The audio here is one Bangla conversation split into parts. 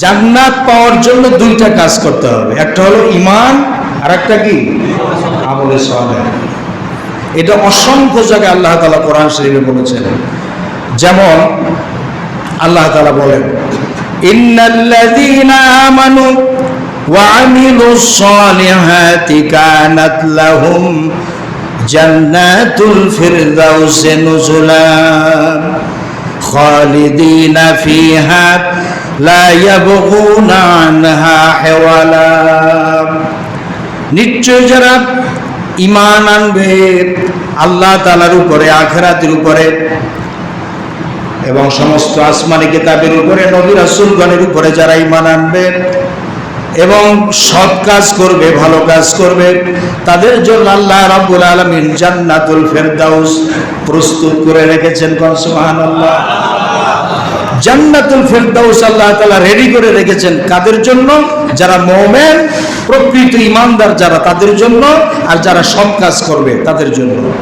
জান্নাত পাওয়ার জন্য দুইটা কাজ করতে হবে। একটা হলো ইমান আর একটা কি? আমলে সহায় এটা অসংখ্য জায়গায় আল্লাহ তালা কোরআন শরীফে বলেছেন। যেমন আল্লাহ তালা বলেন, ইন্নাল্লাযীনা আমানু ওয়া আমিলুস সালিহাতি কানাত লাহুম জান্নাতুল ফিরদাউসে নুজুলা। خالدين فيها لا يبغون عنها حولا নিশ্চয় যারা ইমান আনবে আল্লাহ তালার উপরে আখেরাতের উপরে এবং সমস্ত আসমানি কিতাবের উপরে নবী রাসূলগণের উপরে যারা ইমান আনবে এবং সৎ কাজ করবে, ভালো কাজ করবে। তাদের জন্য আল্লাহ রাব্বুল আলামিন জান্নাতুল ফেরদাউস প্রস্তুত করে রেখেছেন কোন সুবহানাল্লাহ? জান্নাতুল ফেরদাউস আল্লাহ তাআলা রেডি করে রেখেছেন কাদের জন্য? যারা মুমিন, প্রকৃত ইমানদার যারা তাদের জন্য, আর যারা সৎ কাজ করবে তাদের জন্য।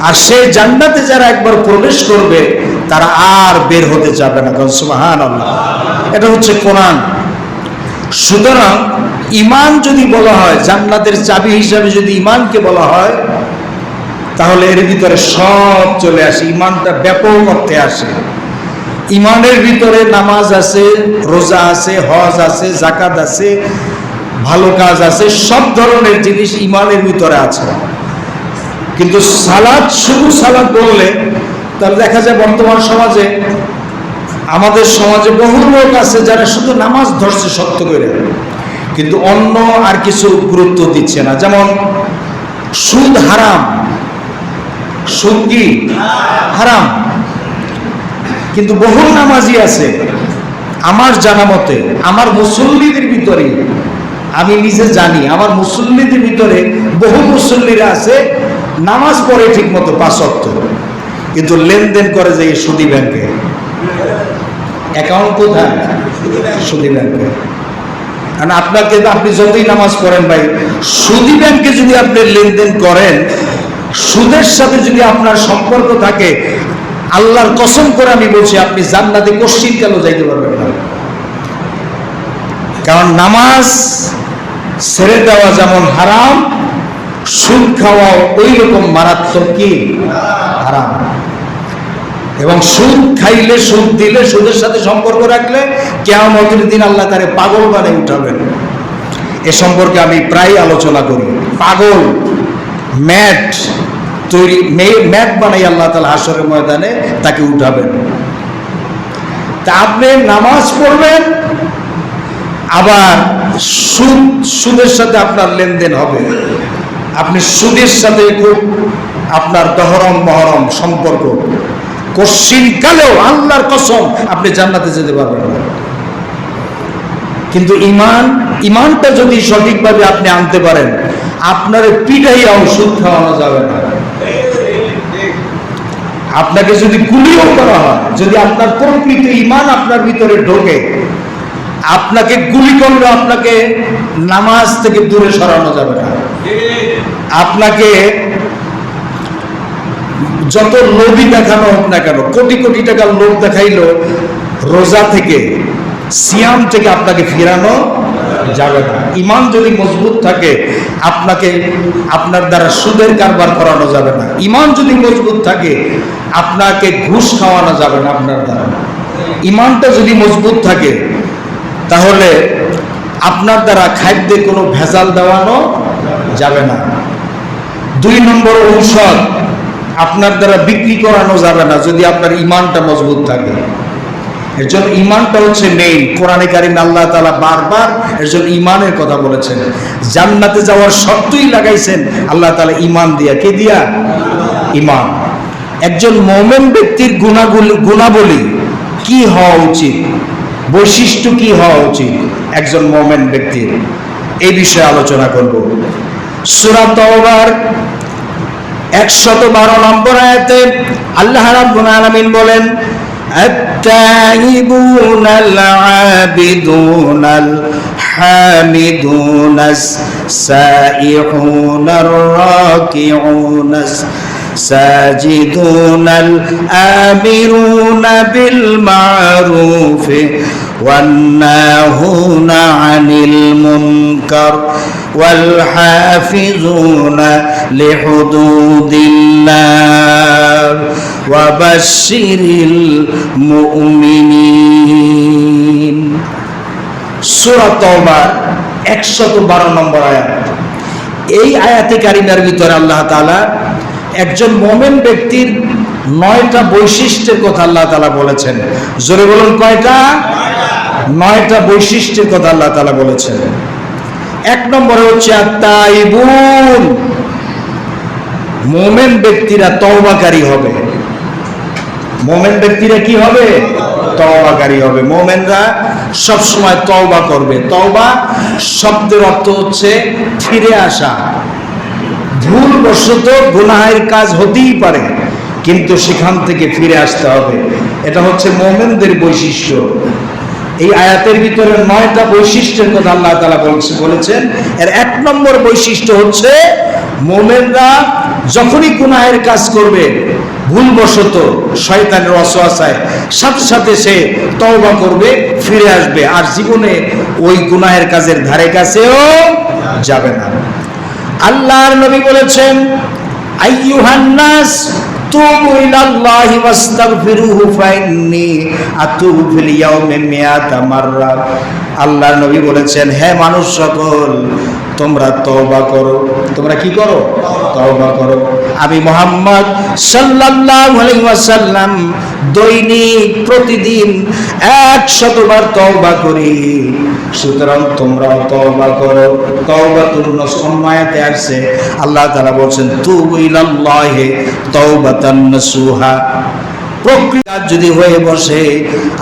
আর সেই জান্নাতে যারা একবার প্রবেশ করবে, তারা আর বের হতে যাবে না কারণ সুবহানাল্লাহ। এটা হচ্ছে কোরআন। সুতরাং ইমান যদি বলা হয়, জান্নাতের চাবি হিসাবে যদি ইমানকে বলা হয়, তাহলে এর ভিতরে সব চলে আসে ইমানটা ব্যাপক অর্থে আসে। ইমানের ভিতরে নামাজ আছে, রোজা আছে, হজ আছে জাকাত আছে, ভালো কাজ আছে, সব ধরনের জিনিস ইমানের ভিতরে আছে। কিন্তু সালাদ, শুধু সালাদ বললে, তাহলে দেখা যায় বর্তমান সমাজে আমাদের সমাজে বহু লোক আছে যারা শুধু নামাজ ধরছে সত্য করে। কিন্তু অন্য আর কিছু গুরুত্ব দিচ্ছে না। যেমন সুদ হারাম সুদ হারাম। কিন্তু বহু নামাজি আছে। আমার জানা মতে, আমার মুসল্লিদের ভিতরে, আমি নিজে জানি, আমার মুসল্লিদের ভিতরে বহু মুসল্লিরা আছে, নামাজ পড়ে ঠিক মতো পাঁচ কিন্তু লেনদেন করে যে সুদী ব্যাংকে। অ্যাকাউন্ট কোথায়? সুদী ব্যাংকে কারণ আপনাকে আপনি যতই নামাজ পড়েন ভাই সুদী ব্যাংকে যদি আপনি লেনদেন করেন, সুদের সাথে যদি আপনার সম্পর্ক থাকে, আল্লাহর কসম করে আমি বলছি, আপনি জান্নাতে কশ্চিন কেন যাইতে পারবেন না? কারণ নামাজ ছেড়ে দেওয়া যেমন হারাম, সুদ খাওয়া ওই রকম মারাত্মক কি? হারাম। এবং সুদ খাইলে, সুদ দিলে, সুদের সাথে সম্পর্ক রাখলে কেয়ামতের দিন আল্লাহ তারে পাগল বানিয়ে উঠাবেন। এ সম্পর্কে আমি প্রায় আলোচনা করি। পাগল, ম্যাট তৈরি ম্যাট বানাই আল্লাহ তালা হাসরের ময়দানে তাকে উঠাবেন। তা আপনি নামাজ পড়বেন, আবার সুদ, সুদের সাথে আপনার লেনদেন হবে। আপনি সুদের সাথে খুব আপনার দহরম মহরম সম্পর্ক। কশ্চিন কালেও আল্লাহর কসম আপনি জান্নাতে যেতে পারবেন না। কিন্তু ইমান ইমানটা যদি সঠিকভাবে আপনি আনতে পারেন, আপনার পিঠাইয়াও সুদ খাওয়ানো যাবে না। আপনাকে যদি গুলিও করা হয়, যদি আপনার প্রকৃত ইমান আপনার ভিতরে ঢোকে, আপনাকে গুলি করলে আপনাকে নামাজ থেকে দূরে সরানো যাবে না। আপনাকে যত লোভই দেখানো হোক না কেন, কোটি কোটি টাকার লোভ দেখাইলো রোজা থেকে, সিয়াম থেকে আপনাকে ফিরানো যাবে না। ইমান যদি মজবুত থাকে, আপনাকে, আপনার দ্বারা সুদের কারবার করানো যাবে না। ইমান যদি মজবুত থাকে, আপনাকে ঘুষ খাওয়ানো যাবে না আপনার দ্বারা। ইমানটা যদি মজবুত থাকে, তাহলে আপনার দ্বারা খাদ্যে কোনো ভেজাল দেওয়ানো যাবে না। দুই নম্বর ঔষধ আপনার দ্বারা বিক্রি করানো যাবে না যদি আপনার ইমানটা মজবুত থাকে। এর জন্য ইমানটা হচ্ছে মেইন কোরআনে কারিম আল্লাহ তালা বারবার এর জন্য ইমানের কথা বলেছেন। জান্নাতে যাওয়ার শর্তই লাগাইছেন। আল্লাহ তালা ইমান দিয়া কে দিয়া? ইমান। একজন মোমেন ব্যক্তির গুণাগুলি গুণাবলী কি হওয়া উচিত? বৈশিষ্ট্য কি হওয়া উচিত? একজন মোমেন ব্যক্তির। এই বিষয়ে আলোচনা করব। সুরা তওবার একশত বারো নম্বর আয়াতে আল্লাহ রাব্বুল আলামিন বলেন التائبون العابدون الحامدون السائحون الراكعون ساجدون الآمرون بالمعروف والناهون عن المنكر والحافظون لحدود الله وبشر المؤمنين সূরা তওবা 112 নম্বর আয়াত এই আয়াতে কারিমার ভিতরে আল্লাহ তাআলা একজন মোমেন ব্যক্তির নয়টা বৈশিষ্ট্যের কথা আল্লাহ তাআলা বলেছেন জোরে বলুন কয়টা নয়টা বৈশিষ্ট্যের কথা আল্লাহ তাআলা বলেছেন এক নম্বরে হচ্ছে আত্মাইবুন মোমেন ব্যক্তিরা তওবাকারী হবে। মোমেন ব্যক্তিরা কি হবে? তওবাকারী হবে। মোমেনরা সব সময় তওবা করবে। তওবা শব্দের অর্থ হচ্ছে ফিরে আসা। ভুল বশত গুনাহের কাজ হতেই পারে, কিন্তু সেখান থেকে ফিরে আসতে হবে। এটা হচ্ছে মোমেনদের বৈশিষ্ট্য। এই আয়াতের ভিতরে নয়টা বৈশিষ্ট্যের কথা আল্লাহ তালা বলছে বলেছেন। এর এক নম্বর বৈশিষ্ট্য হচ্ছে, মোমেনরা যখনই গুনাহের কাজ করবে, ভুলবশত শয়তানের অসহায় সাথে সাথে সে তওবা করবে, ফিরে আসবে। আর জীবনে ওই গুনাহের কাজের ধারে কাছেও যাবে না। আল্লাহর নবী বলেছেন, আইয়ুহান আল্লাহর নবী বলেছেন হে মানুষ সকল তোমরা তওবা করো। তোমরা কি করো? তওবা করো। আমি মোহাম্মদ সাল্লাল্লাহু আলাইহি ওয়াসাল্লাম দৈনিক, প্রতিদিন একশতবার তওবা করি। সুতরাং তোমরা তওবা করো। তওবাতুন নসমায়াতে আসছে। আল্লাহ তাআলা বলছেন, তুবু ইলাল্লাহি তাওবাতান নাসুহা। যদি হয়ে বসে,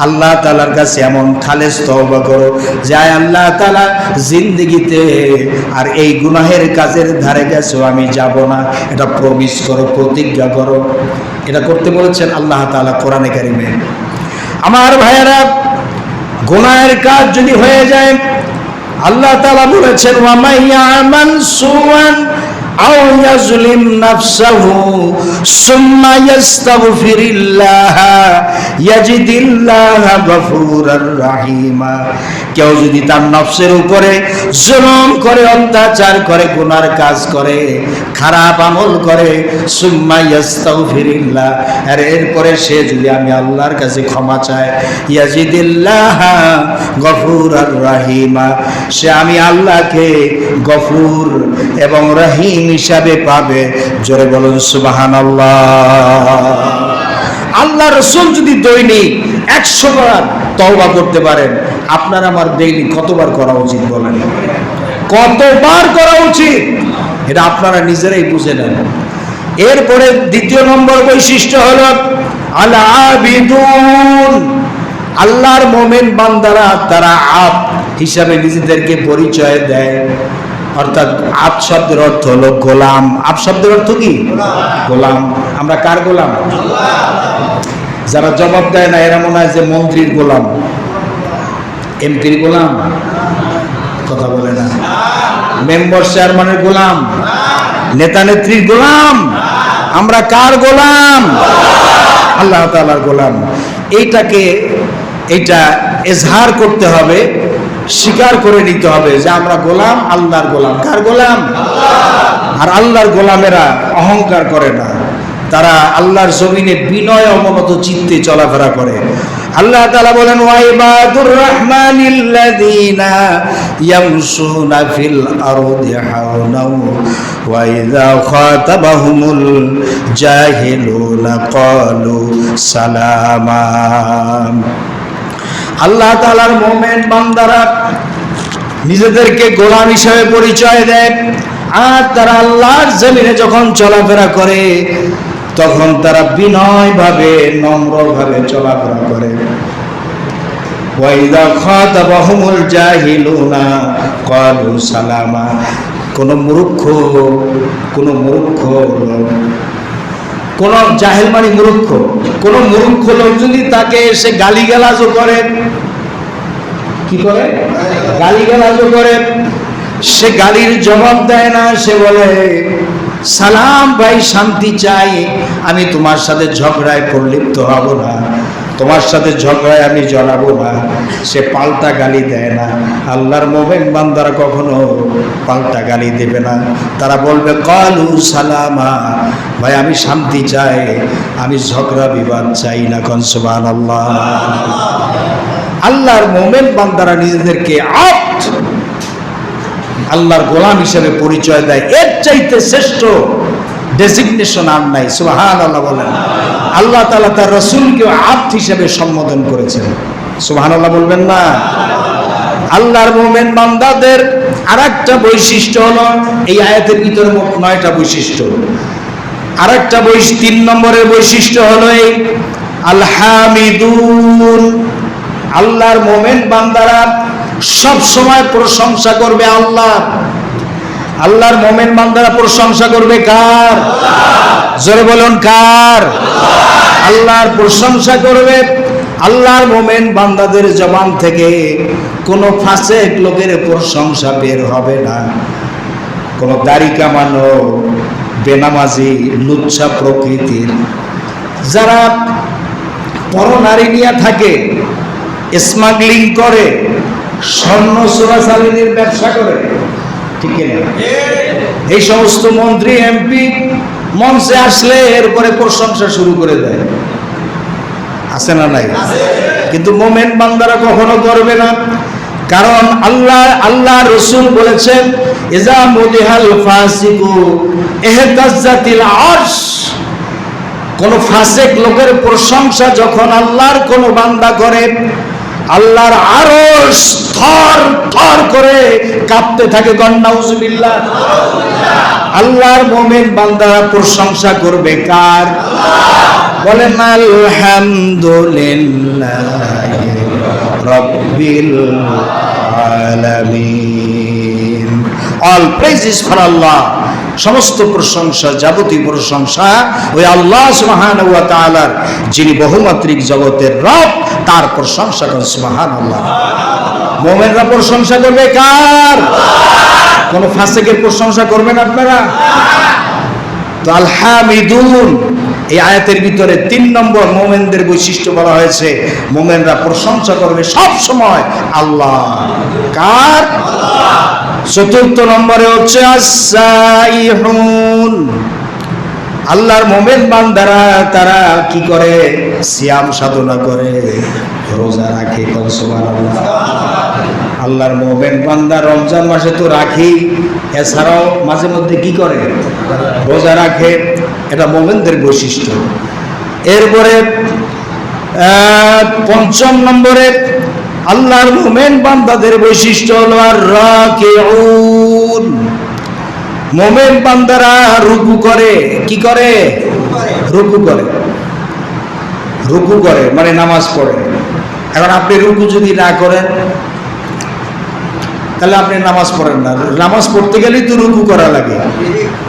আল্লাহ তালার কাছে এমন খালেজ তওবা করো যায় আল্লাহ তালা জিন্দগিতে আর এই গুনাহের কাজের ধারে গেছো, আমি যাব না। এটা প্রমিস করো, প্রতিজ্ঞা করো। এটা করতে বলেছেন আল্লাহ তালা কোরআনে কারিমে। আমার ভাইয়েরা, গুনাহের কাজ যদি হয়ে যায়, আল্লাহ তালা বলেছেন ওয়ামাইয়া আমান সুয়ান আও ইয়াজলিম নাফসাহু সুম্মা ইস্তাগফিরিল্লাহ ইয়াজিদিল্লাহ গফুরার রাহিমা। কেউ যদি তার নফসের উপরে জুলুম করে, অত্যাচার করে, গুনার কাজ করে, খারাপ আমল করে, সুম্মা ইয়াস্তাগফিরিল্লাহ, আর এরপরে সে যদি আমি আল্লাহর কাছে ক্ষমা চায় ইয়াজিদিল্লাহ গফুরার রাহিমা, সে আমি আল্লাহকে গফুর এবং রহিম হিসাবে পাবে। জোরে বলুন সুবাহান আল্লাহ রসুল যদি দৈনিক একশো বার তওবা করতে পারেন আপনার আমার ডেইলি কতবার করা উচিত বলেন? কতবার করা উচিত? এটা আপনারা নিজেরাই বুঝে নেন। এরপরে দ্বিতীয় নম্বর বৈশিষ্ট্য হল, আল আবিদুন। আল্লাহর মোমেন বান্দারা তারা আপ হিসাবে নিজেদেরকে পরিচয় দেয়। অর্থাৎ আপ শব্দের অর্থ হলো গোলাম। আপ শব্দের অর্থ কি? গোলাম। আমরা কার গোলাম? যারা জবাব দেয় না, এরা মনে হয় যে মন্ত্রীর গোলাম। এমপির গোলাম? কথা বলে না। মেম্বার চেয়ারম্যানের গোলাম? নেতা নেত্রীর গোলাম? আমরা কার গোলাম? আল্লাহ তালার গোলাম। এইটাকে, এইটা এজহার করতে হবে, স্বীকার করে নিতে হবে যে আমরা গোলাম, আল্লাহর গোলাম। কার গোলাম? আর আল্লাহর গোলামেরা অহংকার করে না। তারা আল্লাহর জমিনে বিনয় অবনত চিত্তে চলাফেরা করে। আল্লাহ তাআলা বলেন ওয়াইবাদুর রহমানিল্লাযীনা ইয়ামশুনা ফিল আরদি হাওনাও, ওয়া ইযা খাতাবাহুমুল জাহিলুনা ক্বালু সালামা। আল্লাহ তাআলার মুমিন বান্দারা নিজেদেরকে গোলাম হিসেবে পরিচয় দেয়। আর তারা আল্লাহর জমিনে যখন চলাফেরা করে তখন তারা বিনয় ভাবে নম্র ভাবে চলাফেরা করে। ওয়াইদা খাতাবাহুমুল জাহিলুনা ক্বালু সালামা। কোন মূর্খ কোন মূর্খ কোন জাহেল মানে মূর্খ, কোন মূর্খ লোক যদি তাকে এসে গালিগালাজও করে, কি করে? গালিগালাজও করে। সে গালির জবাব দেয় না, সে বলে সালাম ভাই, শান্তি চাই। আমি তোমার সাথে ঝগড়ায় প্রলিপ্ত হব না। তোমার সাথে ঝগড়ায় আমি জড়াবো না। সে পাল্টা গালি দেয় না। আল্লাহর মোমেন বান্দারা কখনো পাল্টা গালি দেবে না। তারা বলবে, কলু সালামা। ভাই, আমি শান্তি চাই। আমি ঝগড়া বিবাদ চাই না কনসবান আল্লাহ আল্লাহর মোমেন বান্দারা নিজেদেরকে আট আল্লাহর গোলাম হিসেবে পরিচয় দেয়। এর চাইতে শ্রেষ্ঠ ডেজিগনেশন আর নাই। সুবাহান আল্লাহ বলেন। আল্লাহ তালা তার রসুলকে আপ হিসেবে সম্বোধন করেছেন। সুবাহান আল্লাহ বলবেন না। আল্লাহর মোমেন বান্দাদের আর একটা বৈশিষ্ট্য হলো, এই আয়াতের ভিতরে মোট নয়টা বৈশিষ্ট্য। আর একটা তিন নম্বরের বৈশিষ্ট্য হলো এই, আলহামিদুন। আল্লাহর মোমেন বান্দারা সব সময় প্রশংসা করবে আল্লাহ। আল্লাহর মোমেন বান্দারা প্রশংসা করবে কার? জোরে বলুন, কার? আল্লাহর প্রশংসা করবে আল্লাহর মোমেন বান্দাদের জবান থেকে। কোনো ফাঁসে লোকের প্রশংসা বের হবে না। কোনো দাড়ি কামানো, বেনামাজি, লুচ্ছা প্রকৃতির। যারা পরনারী নিয়ে থাকে, স্মাগলিং করে স্বর্ণ চোরাচালিনীর ব্যবসা করে। ঠিক এই সমস্ত মন্ত্রী, এমপি মঞ্চে আসলে এরপরে প্রশংসা শুরু করে দেয়। আছে না নাই? কিন্তু মোমেন বান্দারা কখনো করবে না। কারণ আল্লাহ আল্লাহ রসুল বলেছেন এজা মুদিহাল ফাসিকু এহতাজ্জাতিল আরশ। কোন ফাসেক লোকের প্রশংসা যখন আল্লাহর কোন বান্দা করে আল্লাহর আরও থর থর করে কাঁপতে থাকে গন্নাউজুবিল্লাহ আল্লাহর মোমেন বান্দারা প্রশংসা করবে কার? বলেন, আলহামদুলিল্লাহ রব্বিল অল প্রেজেস ফর আল্লাহ সমস্ত প্রশংসা, যাবতীয় প্রশংসা ওই আল্লাহ তাআলার, যিনি বহুমাত্রিক জগতের রব, তার প্রশংসা করেন সুবহানাল্লাহ। মুমিনরা প্রশংসা করবে কার? কোন ফাসিকের প্রশংসা করবেন আপনারা? তো আলহামিদুন, এই আয়াতের ভিতরে তিন নম্বর মোমেনদের বৈশিষ্ট্য বলা হয়েছে, মোমেনরা প্রশংসা করবে সব সময় আল্লাহ। কার? চতুর্থ নম্বরে হচ্ছে আল্লাহর মোমেন বান্দারা তারা কি করে? সিয়াম সাধনা করে। রোজা রাখে আল্লাহর মোমেন বান্দা রমজান মাসে তো রাখি। এছাড়াও মাঝে মধ্যে কি করে? রোজা রাখে। এটা মোমেনদের বৈশিষ্ট্য। এরপরে পঞ্চম নম্বরে আল্লাহর মোমেন বান্দাদের বৈশিষ্ট্য হলো আর রাকিউন মোমেন বান্দারা রুকু করে, কি করে? রুকু করে। রুকু করে মানে নামাজ পড়ে। এখন আপনি রুকু যদি না করেন, তাহলে আপনি নামাজ পড়েন না। নামাজ পড়তে গেলেই তো রুকু করা লাগে।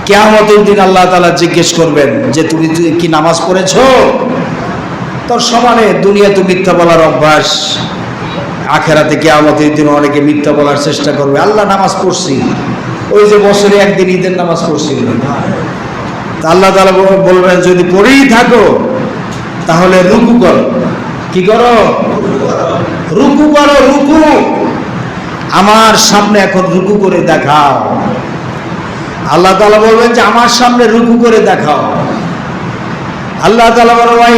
কেয়ামতের দিন আল্লাহ তালা জিজ্ঞেস করবেন যে, তুমি কি নামাজ পড়েছো? তোর সমানে দুনিয়া তো মিথ্যা বলার অভ্যাস। আখেরাতে কেয়ামতের দিন অনেকে মিথ্যা বলার চেষ্টা করবে। আল্লাহ নামাজ পড়ছি। ওই যে বছরে একদিন ঈদের নামাজ পড়ছিল। তা আল্লাহ তালা বল- বলবেন, যদি পড়েই থাকো, তাহলে রুকু করো। কি করো? রুকু করো, রুকু। আমার সামনে এখন রুকু করে দেখাও। আল্লাহ তালা বলবেন যে, আমার সামনে রুকু করে দেখাও। আল্লাহ তালা বলেন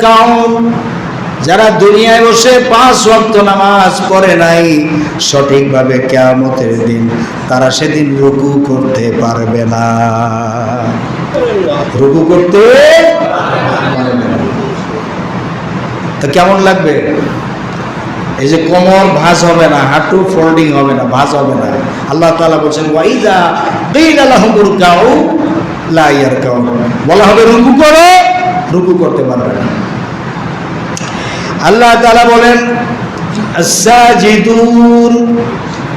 কাউ যারা দুনিয়ায় বসে পাঁচ ওয়াক্ত নামাজ পড়ে নাই, সঠিকভাবে কেয়ামতের দিন তারা সেদিন রুকু করতে পারবে না। রুকু করতে। তো কেমন লাগবে? এই যে কোমর ভাঁজ হবে না, হাঁটু ফোল্ডিং হবে না, ভাঁজ হবে না। আল্লাহ তাআলা বলছেন ওয়াইদা কিলা লাহুমুর কাউ লা ইয়ারকাউন। বলা হবে, রুকু করো। রুকু করতে পারবে না। আল্লাহ তাআলা বলেন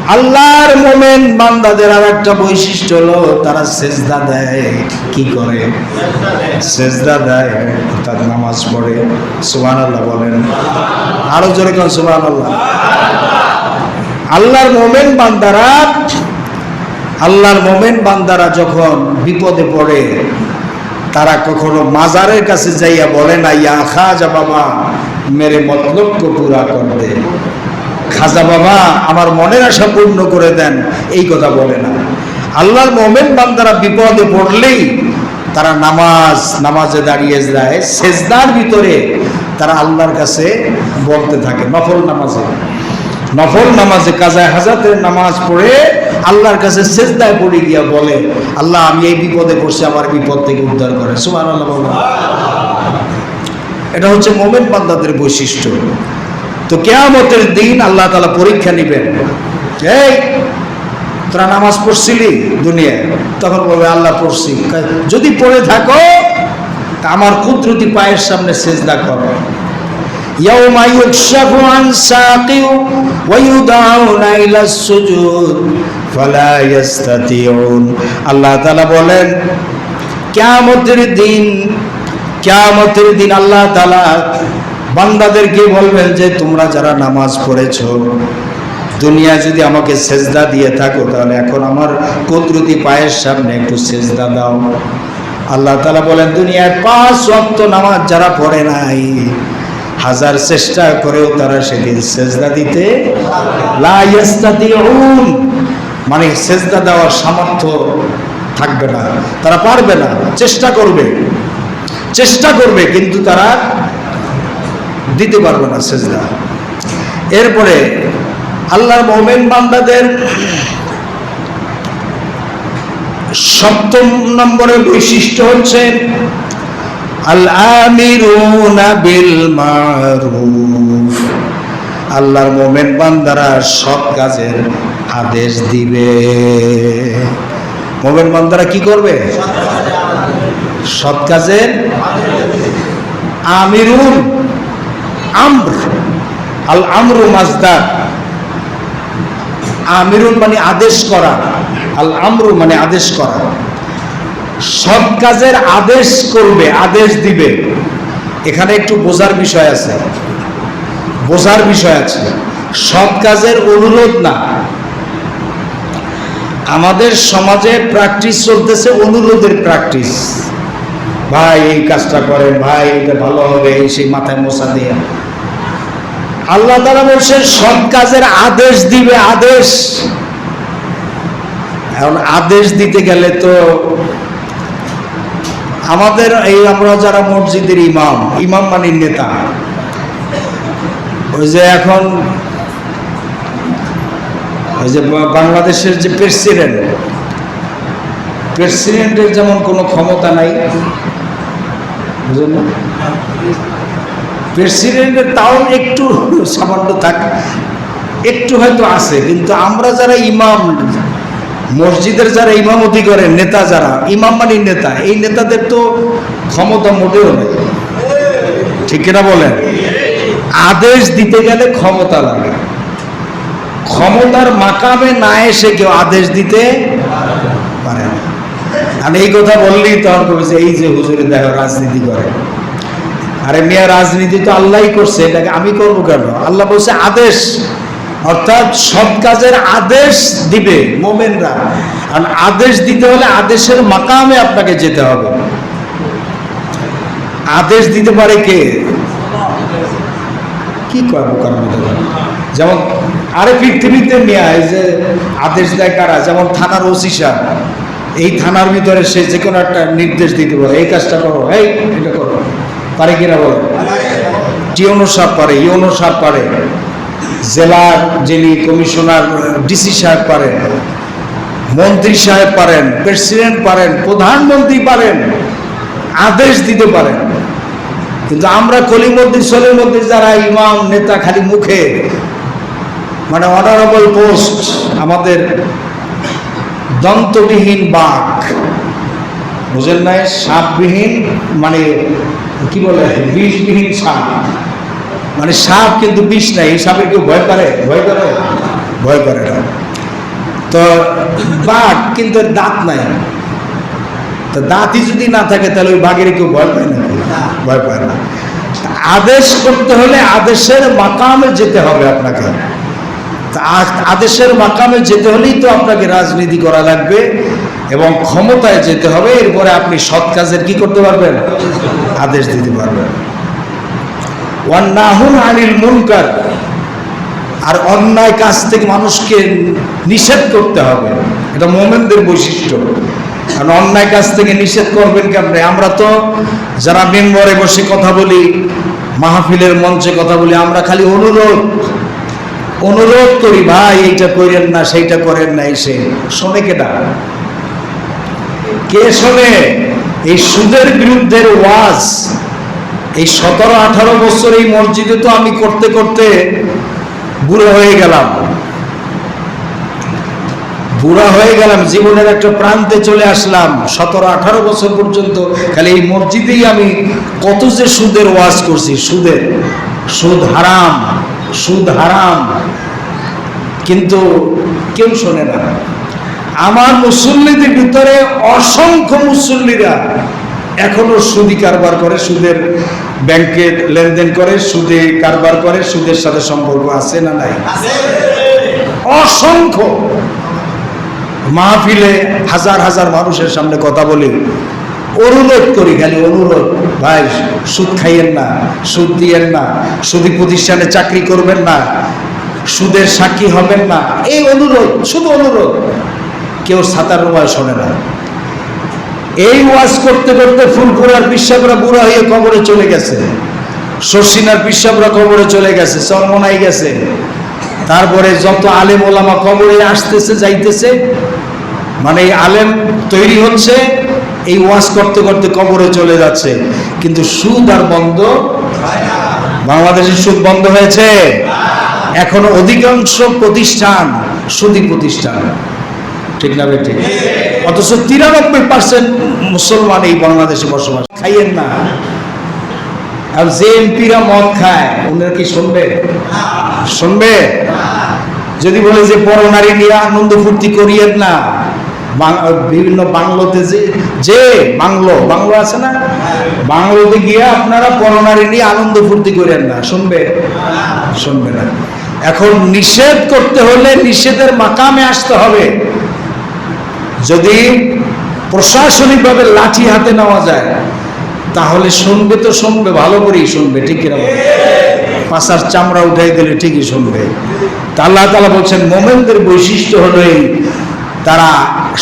আল্লাহর মোমেন বান্দাদের আর একটা বৈশিষ্ট্য হলো, তারা সেজদা দেয়। কি করে? সেজদা দেয় অর্থাৎ নামাজ পড়ে। সুবহানাল্লাহ বলেন। আরও জোরে কোন, সুবহানাল্লাহ। আল্লাহর মোমেন বান্দারা, আল্লাহর মোমেন বান্দারা যখন বিপদে পড়ে তারা কখনো মাজারের কাছে যাইয়া বলে না ইয়া খাজা বাবা, মেরে মতলবকে পুরা কর দে। খাজা বাবা, আমার মনের আশা পূর্ণ করে দেন, এই কথা বলে না। আল্লাহর মোমেন বান্দারা বিপদে পড়লেই তারা নামাজ, নামাজে দাঁড়িয়ে যায়, সেজদার ভিতরে তারা আল্লাহর কাছে বলতে থাকে, নফল নামাজে। নফল নামাজে কাজায় হাজাতের নামাজ পড়ে আল্লাহর কাছে সেজদায় পড়ে গিয়া বলে, আল্লাহ, আমি এই বিপদে পড়ছি, আমার বিপদ থেকে উদ্ধার করে। আল্লাহ এটা হচ্ছে মোমেন বান্দাদের বৈশিষ্ট্য। তো কেয়ামতের দিন আল্লাহ তালা পরীক্ষা নিবেন। এই, তোরা নামাজ পড়ছিলি দুনিয়ায়, তখন বলবে, আল্লাহ, পড়ছি। যদি পড়ে থাকো আমার কুদরতি পায়ের সামনে সেজদা করো। يوم يكشف عن ساق ويدعون إلى السجود فلا يستطيعون আল্লাহ তাআলা বলেন কিয়ামতের দিন কিয়ামতের দিন আল্লাহ তাআলা বান্দাদেরকে বলবেন যে তোমরা যারা নামাজ পড়েছো দুনিয়া যদি আমাকে সেজদা দিয়ে থাকো তাহলে এখন আমার কুদরতি পায়ের সামনে একটু সেজদা দাও আল্লাহ তাআলা বলেন দুনিয়ায় পাঁচ ওয়াক্ত নামাজ যারা পড়ে নাই হাজার চেষ্টা করেও তারা সেদিন সেজদা দিতে মানে সেজদা দেওয়ার সামর্থ্য থাকবে না। তারা পারবে না, চেষ্টা করবে। চেষ্টা করবে, কিন্তু তারা দিতে পারবে না সেজদা। এরপরে আল্লাহর মোমেন বান্দাদের সপ্তম নম্বরের বৈশিষ্ট্য হচ্ছে বিল আল্লাহর মোমেন বান্দারা সৎ কাজের আদেশ দিবে। মোমেন বান্দারা কি করবে? সৎ কাজের আমিরুন, আমর। আল আমরু মাজদার আমিরুন মানে আদেশ করা। আল আমরু মানে আদেশ করা। সৎ কাজের আদেশ করবে, আদেশ দিবে। এখানে একটু বোঝার বিষয় আছে। বোঝার বিষয় আছে। সব কাজের অনুরোধ না। আমাদের সমাজে প্র্যাকটিস চলতেছে অনুরোধের প্র্যাকটিস ভাই, এই কাজটা করেন, ভাই, এটা ভালো হবে, এই সেই মাথায় মশা দিয়ে। আল্লাহ তারা বলছেন, সব কাজের আদেশ দিবে, আদেশ। এখন আদেশ দিতে গেলে তো আমাদের এই আমরা যারা মসজিদের ইমাম ইমাম মানে নেতা। ওই যে এখন ওই যে বাংলাদেশের যে প্রেসিডেন্ট প্রেসিডেন্টের যেমন কোনো ক্ষমতা নাই প্রেসিডেন্টের তাও একটু সামান্য থাক, একটু হয়তো আছে, কিন্তু আমরা যারা ইমাম মসজিদের যারা ইমামতি করেন, নেতা যারা ইমাম মানির নেতা, এই নেতাদের তো ক্ষমতা মোটেও নেই। ঠিক কিনা বলেন? আদেশ দিতে গেলে ক্ষমতা লাগে। ক্ষমতার মাকামে না এসে কেউ আদেশ দিতে পারে না। আর এই কথা বললেই তখন করবে যে এই যে হুজুরে দেখো রাজনীতি করে। আরে মেয়া, রাজনীতি তো আল্লাহই করছে, এটাকে আমি করব কেন? আল্লাহ বলছে, আদেশ অর্থাৎ সব কাজের আদেশ দিবে মোমেনরা। আর আদেশ দিতে হলে আদেশের মাকামে আপনাকে যেতে হবে। আদেশ দিতে পারে কে? কি বোকার যেমন আরে পৃথিবীতে নিয়ে যে আদেশ দেয় কারা? যেমন থানার ওসি সাহেব, এই থানার ভিতরে সে যে কোনো একটা নির্দেশ দিতে পারে। এই কাজটা করো, এই এটা করো। পারে কিনা বলো? টিওনো সাহেব পারে ইউনো সাহেব পারে। জেলার যিনি কমিশনার, ডিসি সাহেব পারেন, মন্ত্রী সাহেব পারেন, প্রেসিডেন্ট পারেন, প্রধানমন্ত্রী পারেন, আদেশ দিতে পারেন। কিন্তু আমরা কলিমদ্দি সলিমদ্দি যারা ইমাম, নেতা খালি মুখে মানে অনারেবল পোস্ট আমাদের দন্তবিহীন বাঘ, বুঝেন নাই? সাপবিহীন মানে কি বলে? বিষবিহীন সাপ। মানে সাপ কিন্তু বিষ নাই এই সাপের কেউ ভয় করে ভয় করে ভয় করে না। তো বাঘ কিন্তু দাঁত নাই। তো দাঁতই যদি না থাকে তাহলে ওই বাঘের কেউ ভয় পায় না। ভয় পায় না। আদেশ করতে হলে আদেশের মাকামে যেতে হবে আপনাকে। তা আদেশের মাকামে যেতে হলেই তো আপনাকে রাজনীতি করা লাগবে এবং ক্ষমতায় যেতে হবে। এরপরে আপনি সৎ কাজের কি করতে পারবেন? আদেশ দিতে পারবেন। মুনকার। আর অন্যায় কাজ থেকে মানুষকে নিষেধ করতে হবে। এটা মোমেনদের বৈশিষ্ট্য। কারণ অন্যায় কাজ থেকে নিষেধ করবেন কেমনে? আমরা তো যারা মেম্বরে বসে কথা বলি, মাহফিলের মঞ্চে কথা বলি, আমরা খালি অনুরোধ অনুরোধ করি, ভাই, এইটা করেন না, সেইটা করেন না। এসে শোনে কেটা কে শোনে? এই সুদের বিরুদ্ধে ওয়াজ এই সতেরো, আঠারো বছর এই মসজিদে তো আমি করতে করতে বুড়ো হয়ে গেলাম। বুড়া হয়ে গেলাম, জীবনের একটা প্রান্তে চলে আসলাম। সতেরো, আঠারো বছর পর্যন্ত খালি এই মসজিদেই আমি কত যে সুদের ওয়াজ করছি, সুদের। সুদ হারাম সুদ হারাম। কিন্তু কেউ শোনে না। আমার মুসল্লিদের ভিতরে অসংখ্য মুসল্লিরা এখনও সুদি কারবার করে সুদের ব্যাংকে লেনদেন করে সুদে কারবার করে সুদের সাথে সম্পর্ক আছে না নাই? অসংখ্য। মাহফিলে হাজার হাজার মানুষের সামনে কথা বলি অনুরোধ করি খালি অনুরোধ ভাই সুদ খাইয়েন না সুদ দিয়েন না সুদি প্রতিষ্ঠানে চাকরি করবেন না সুদের সাক্ষী হবেন না এই অনুরোধ শুধু অনুরোধ কেউ সাতার রুমায় শোনে না। এই ওয়াজ করতে করতে ফুলপুরার বিশ্বাবরা বুড়া হয়ে কবরে চলে গেছে। শর্ষিনার বিশ্বাবরা কবরে চলে গেছে চরমনাই গেছে। তারপরে যত আলেম ওলামা কবরে আসতেছে, যাইতেছে মানে এই আলেম তৈরি হচ্ছে, এই ওয়াজ করতে করতে কবরে চলে যাচ্ছে। কিন্তু সুদ আর বন্ধ, বাংলাদেশের সুদ বন্ধ হয়েছে। এখনও অধিকাংশ প্রতিষ্ঠান সুদী প্রতিষ্ঠান। ঠিক না ঠিক? অথচ তিরানব্বই পার্সেন্ট মুসলমান এই বাংলাদেশে বসবাস। খাইয়েন না। আর যে এমপিরা মদ খায়, ওনারা কি শুনবে? শুনবে? যদি বলে যে পরনারী নিয়ে আনন্দ ফুর্তি করিয়েন না বিভিন্ন বাংলোতে যে যে বাংলো বাংলো আছে না? বাংলোতে গিয়ে আপনারা পরনারী নিয়ে আনন্দ ফুর্তি করেন না। শুনবে? শুনবে না। এখন নিষেধ করতে হলে নিষেধের মাকামে আসতে হবে। যদি প্রশাসনিকভাবে লাঠি হাতে নেওয়া যায়, তাহলে শুনবে তো শুনবে, ভালো করেই শুনবে, ঠিক কিনা? পাশার চামড়া উঠাই দিলে ঠিকই শুনবে। তা আল্লাহ তালা বলছেন, মোমেনদের বৈশিষ্ট্য হলো এই, তারা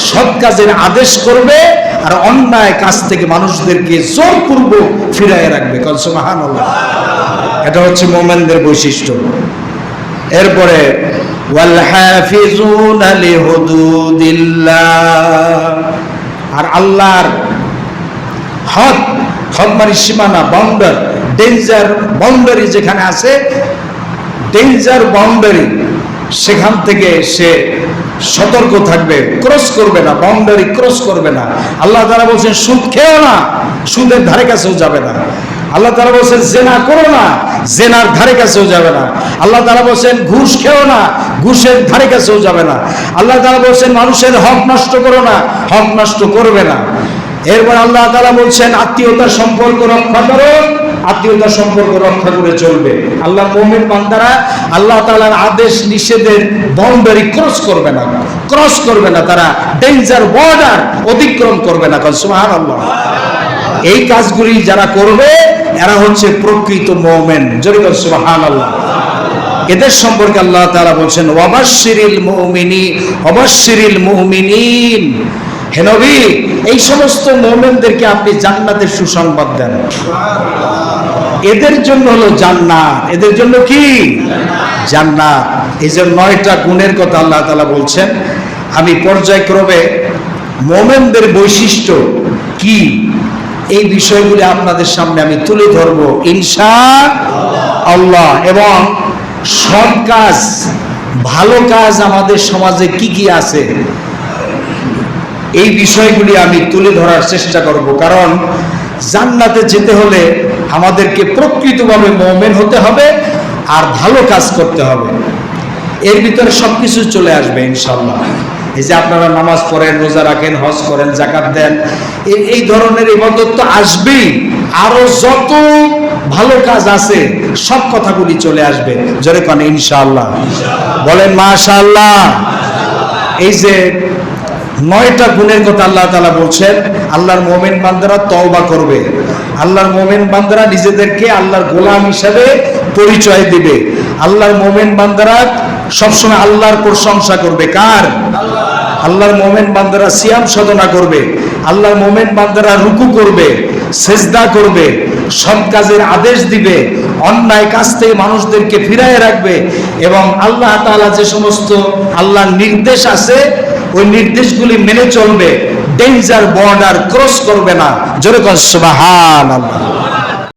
সৎ কাজের আদেশ করবে আর অন্যায় কাজ থেকে মানুষদেরকে জোরপূর্বক ফিরায় রাখবে। কলসমাহান এটা হচ্ছে মোমেনদের বৈশিষ্ট্য। এরপরে ওয়ালহাফিজুনা লিহুদুদিল্লাহ আর আল্লাহর হদ মানে সীমানা বাউন্ডার ডেঞ্জার বাউন্ডারি যেখানে আছে ডেঞ্জার বাউন্ডারি সেখান থেকে সে সতর্ক থাকবে ক্রস করবে না বাউন্ডারি ক্রস করবে না। আল্লাহ তারা বলছেন, সুদ খেও না, সুদের ধারে কাছেও যাবে না। আল্লাহ তারা বলছেন, জেনা করো না, জেনার ধারে কাছেও যাবে না। আল্লাহ তারা বলছেন, ঘুষ খেও না, ঘুষের ধারে কাছেও যাবে না। আল্লাহ তারা বলছেন, মানুষের হক নষ্ট করো না, হক নষ্ট করবে না। এরপর আল্লাহ তালা বলছেন, আত্মীয়তার সম্পর্ক রক্ষা করো, আত্মীয়তার সম্পর্ক রক্ষা করে চলবে। আল্লাহ মোমেন বান্দারা, আল্লাহ তালার আদেশ নিষেধের বাউন্ডারি ক্রস করবে না ক্রস করবে না তারা ডেঞ্জার বর্ডার অতিক্রম করবে না। সুবহান আল্লাহ এই কাজগুলি যারা করবে এরা হচ্ছে প্রকৃত মোমেন। জরিক সুবহান আল্লাহ এদের সম্পর্কে আল্লাহ তাআলা বলছেন, ওয়াবাশশিরিল মুমিনি, ওয়াবাশশিরিল মুমিনিন। হে নবী, এই সমস্ত মুমিনদেরকে আপনি জান্নাতের সুসংবাদ দেন। এদের জন্য হলো জান্নাত। এদের জন্য কি? জান্নাত। এই যে নয়টা গুণের কথা আল্লাহ তালা বলছেন, আমি পর্যায়ক্রমে মোমেনদের বৈশিষ্ট্য কি? এই বিষয়গুলি আপনাদের সামনে আমি তুলে ধরবো, ইনশা আল্লাহ। এবং সৎ কাজ, ভালো কাজ আমাদের সমাজে কি কি আছে, এই বিষয়গুলি আমি তুলে ধরার চেষ্টা করব। কারণ জান্নাতে যেতে হলে আমাদেরকে প্রকৃতভাবে মোমেন হতে হবে আর ভালো কাজ করতে হবে। এর ভিতরে সব কিছু চলে আসবে ইনশাল্লাহ এই যে আপনারা নামাজ পড়েন, রোজা রাখেন, হজ করেন জাকাত দেন, এই- ধরনের ইবাদত তো আসবেই। আরও যত ভালো কাজ আছে, সব কথাগুলি চলে আসবে। জোরে কানে, ইনশাআল্লাহ। বলেন, মাশাআল্লাহ। এই যে নয়টা গুণের কথা আল্লাহ তালা বলছেন, আল্লাহর মোমেন বান্দারা তওবা করবে। আল্লাহর মোমেন বান্দারা নিজেদেরকে আল্লাহর গোলাম হিসাবে পরিচয় দিবে। আল্লাহর মোমেন বান্দারা সবসময় আল্লাহর প্রশংসা করবে। কার? আল্লাহর মোমেন বান্দারা সিয়াম সাধনা করবে, আল্লাহর মোমেন বান্দারা রুকু করবে, সেজদা করবে সব কাজের আদেশ দিবে, অন্যায় কাজ থেকে মানুষদেরকে ফিরায় রাখবে এবং আল্লাহ তাআলা যে সমস্ত আল্লাহর নির্দেশ আছে, ওই নির্দেশগুলি মেনে চলবে ডেঞ্জার বর্ডার ক্রস করবে না। জোরে কর সুবহানাল্লাহ।